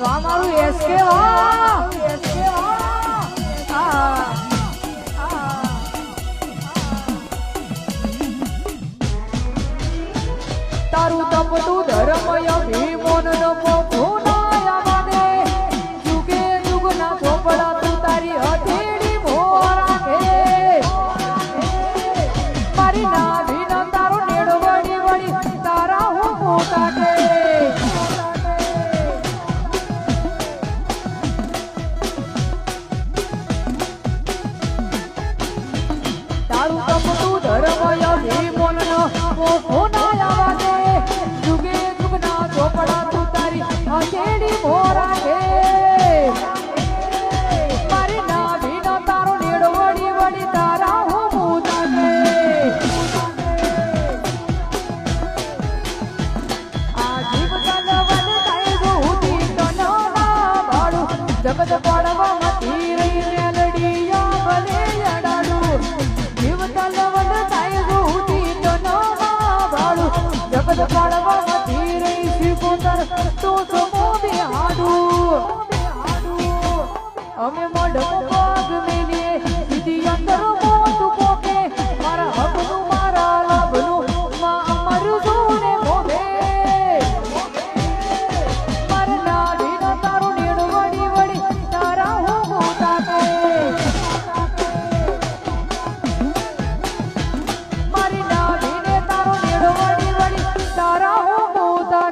મારું SK SK તારું તપતું ધર્મય ભીમોન નમો મારું તપતું ધર્મય ભીમોનનો મોખો ના. આવા દે જુગે જુગના ચોપડા તું તારી અકેડી ભોરા દે મારી ના ભીનો અંદર, તો સમો બે હાડું. અમે મડમ પગ મેલીએ દીદી અંદર મોટું પોકે. મારા હકનું, મારા લાભનું, માં અમારું જોને મોભે મારા નાડી ના તારું નીણ વળી તારા હું ગોતા મારી નાડી ને તારું નીણ વળી તારા હું ગોતા